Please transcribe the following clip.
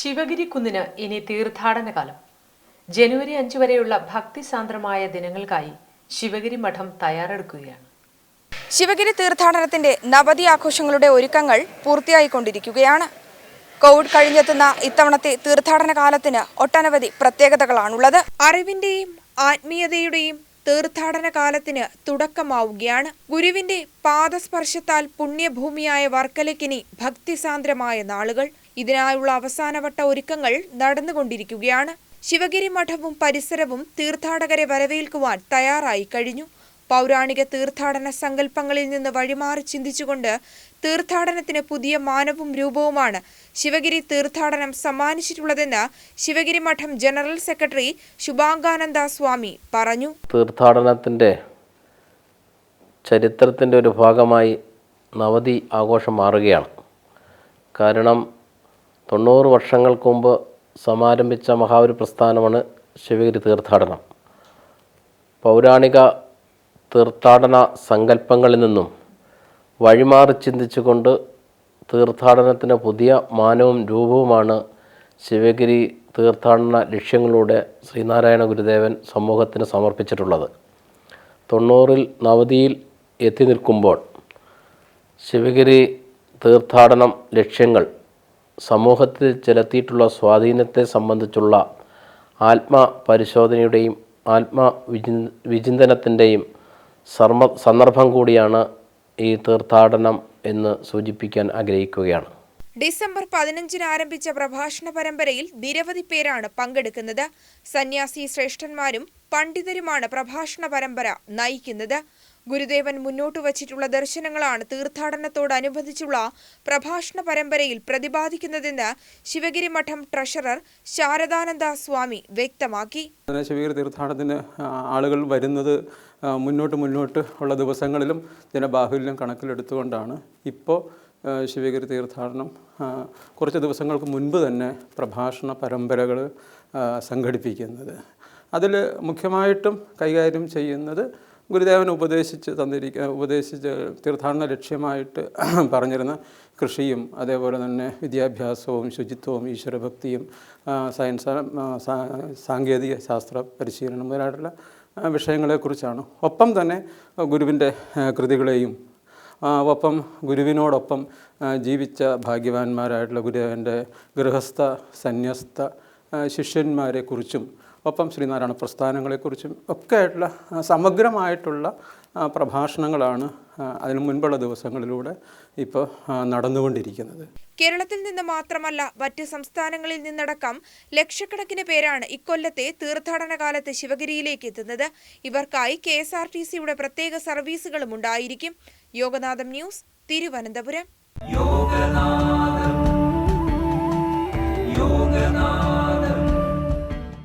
ശിവഗിരി കുന്നിന് ഇനി തീർത്ഥാടന കാലം ജനുവരി അഞ്ചു വരെയുള്ള ഭക്തിസാന്ദ്രമായ ദിനങ്ങൾക്കായി ശിവഗിരി മഠം തയ്യാറെടുക്കുകയാണ്. ശിവഗിരി തീർത്ഥാടനത്തിന്റെ നവതി ആഘോഷങ്ങളുടെ ഒരുക്കങ്ങൾ പൂർത്തിയായിക്കൊണ്ടിരിക്കുകയാണ്. കോവിഡ് കഴിഞ്ഞെത്തുന്ന ഇത്തവണത്തെ തീർത്ഥാടന കാലത്തിന് ഒട്ടനവധി പ്രത്യേകതകളാണുള്ളത്. അറിവിന്റെയും ആത്മീയതയുടെയും തീർത്ഥാടന കാലത്തിന് തുടക്കമാവുകയാണ്. ഗുരുവിന്റെ പാദസ്പർശത്താൽ പുണ്യഭൂമിയായ വർക്കലയ്ക്കിനി ഭക്തിസാന്ദ്രമായ നാളുകൾ. ഇതിനായുള്ള അവസാനവട്ട ഒരുക്കങ്ങൾ നടന്നുകൊണ്ടിരിക്കുകയാണ്. ശിവഗിരി മഠവും പരിസരവും തീർത്ഥാടകരെ വരവേൽക്കുവാൻ തയ്യാറായി കഴിഞ്ഞു. പൗരാണിക തീർത്ഥാടന സങ്കല്പങ്ങളിൽ നിന്ന് വഴിമാറി ചിന്തിച്ചുകൊണ്ട് തീർത്ഥാടനത്തിന് പുതിയ മാനവും രൂപവുമാണ് ശിവഗിരി തീർത്ഥാടനം സമ്മാനിച്ചിട്ടുള്ളതെന്ന് ശിവഗിരി മഠം ജനറൽ സെക്രട്ടറി ശുഭാംഗാനന്ദ സ്വാമി പറഞ്ഞു. തീർത്ഥാടനത്തിന്റെ ചരിത്രത്തിന്റെ ഒരു ഭാഗമായി നവതി ആഘോഷം മാറുകയാണ്. കാരണം തൊണ്ണൂറ് വർഷങ്ങൾക്ക് മുമ്പ് സമാരംഭിച്ച മഹാവരി പ്രസ്ഥാനമാണ് ശിവഗിരി തീർത്ഥാടനം. പൗരാണിക തീർത്ഥാടന സങ്കല്പങ്ങളിൽ നിന്നും വഴിമാറി ചിന്തിച്ചുകൊണ്ട് തീർത്ഥാടനത്തിന് പുതിയ മാനവും രൂപവുമാണ് ശിവഗിരി തീർത്ഥാടന ലക്ഷ്യങ്ങളിലൂടെ ശ്രീനാരായണ ഗുരുദേവൻ സമൂഹത്തിന് സമർപ്പിച്ചിട്ടുള്ളത്. തൊണ്ണൂറിൽ നവതിയിൽ എത്തി നിൽക്കുമ്പോൾ ശിവഗിരി തീർത്ഥാടനം ലക്ഷ്യങ്ങൾ സമൂഹത്തിൽ ചെലുത്തിയിട്ടുള്ള സ്വാധീനത്തെ സംബന്ധിച്ചുള്ള ആത്മപരിശോധനയുടെയും ആത്മ വിചി വിചിന്തനത്തിന്റെയും സർമ്മ സന്ദർഭം കൂടിയാണ് ഈ തീർത്ഥാടനം എന്ന് സൂചിപ്പിക്കാൻ ആഗ്രഹിക്കുകയാണ്. ഡിസംബർ പതിനഞ്ചിന് ആരംഭിച്ച പ്രഭാഷണ പരമ്പരയിൽ നിരവധി പേരാണ് പങ്കെടുക്കുന്നത്. സന്യാസി ശ്രേഷ്ഠന്മാരും പണ്ഡിതരുമാണ് പ്രഭാഷണ പരമ്പര നയിക്കുന്നത്. ഗുരുദേവൻ മുന്നോട്ട് വച്ചിട്ടുള്ള ദർശനങ്ങളാണ് തീർത്ഥാടനത്തോടനുബന്ധിച്ചുള്ള പ്രഭാഷണ പരമ്പരയിൽ പ്രതിപാദിക്കുന്നതെന്ന് ശിവഗിരി മഠം ട്രഷറർ ശാരദാനന്ദ സ്വാമി വ്യക്തമാക്കി. ശിവഗിരി തീർത്ഥാടനത്തിന് ആളുകൾ വരുന്നത് മുന്നോട്ട് മുന്നോട്ട് ഉള്ള ദിവസങ്ങളിലും ജനബാഹുല്യം കണക്കിലെടുത്തുകൊണ്ടാണ് ഇപ്പോൾ ശിവഗിരി തീർത്ഥാടനം കുറച്ച് ദിവസങ്ങൾക്ക് മുൻപ് തന്നെ പ്രഭാഷണ പരമ്പരകൾ സംഘടിപ്പിക്കുന്നത്. അതിൽ മുഖ്യമായിട്ടും കൈകാര്യം ചെയ്യുന്നത് ഗുരുദേവൻ ഉപദേശിച്ച് തന്നിരിക്കുന്ന ഉപദേശിച്ച് തീർത്ഥാടന ലക്ഷ്യമായിട്ട് പറഞ്ഞിരുന്ന കൃഷിയും അതേപോലെ തന്നെ വിദ്യാഭ്യാസവും ശുചിത്വവും ഈശ്വരഭക്തിയും സയൻസ് സാങ്കേതിക ശാസ്ത്ര പരിശീലനം മുതലായിട്ടുള്ള വിഷയങ്ങളെക്കുറിച്ചാണ്. ഒപ്പം തന്നെ ഗുരുവിന്റെ കൃതികളെയും ഒപ്പം ഗുരുവിനോടൊപ്പം ജീവിച്ച ഭാഗ്യവാന്മാരായിട്ടുള്ള ഗുരുദേവന്റെ ഗൃഹസ്ഥ സന്യസ്ത ശിഷ്യന്മാരെക്കുറിച്ചും ഒപ്പം ശ്രീനാരായണ പ്രസ്ഥാനങ്ങളെക്കുറിച്ചും ഒക്കെ ആയിട്ടുള്ള സമഗ്രമായിട്ടുള്ള പ്രഭാഷണങ്ങളാണ് അതിന് മുൻപുള്ള ദിവസങ്ങളിലൂടെ ഇപ്പോൾ നടന്നുകൊണ്ടിരിക്കുന്നത്. കേരളത്തിൽ നിന്ന് മാത്രമല്ല മറ്റ് സംസ്ഥാനങ്ങളിൽ നിന്നടക്കം ലക്ഷക്കണക്കിന് പേരാണ് ഇക്കൊല്ലത്തെ തീർത്ഥാടന കാലത്ത് ശിവഗിരിയിലേക്ക് എത്തുന്നത്. ഇവർക്കായി കെ എസ് ആർ ടി സിയുടെ പ്രത്യേക സർവീസുകളും ഉണ്ടായിരിക്കും. യോഗനാഥം ന്യൂസ് തിരുവനന്തപുരം.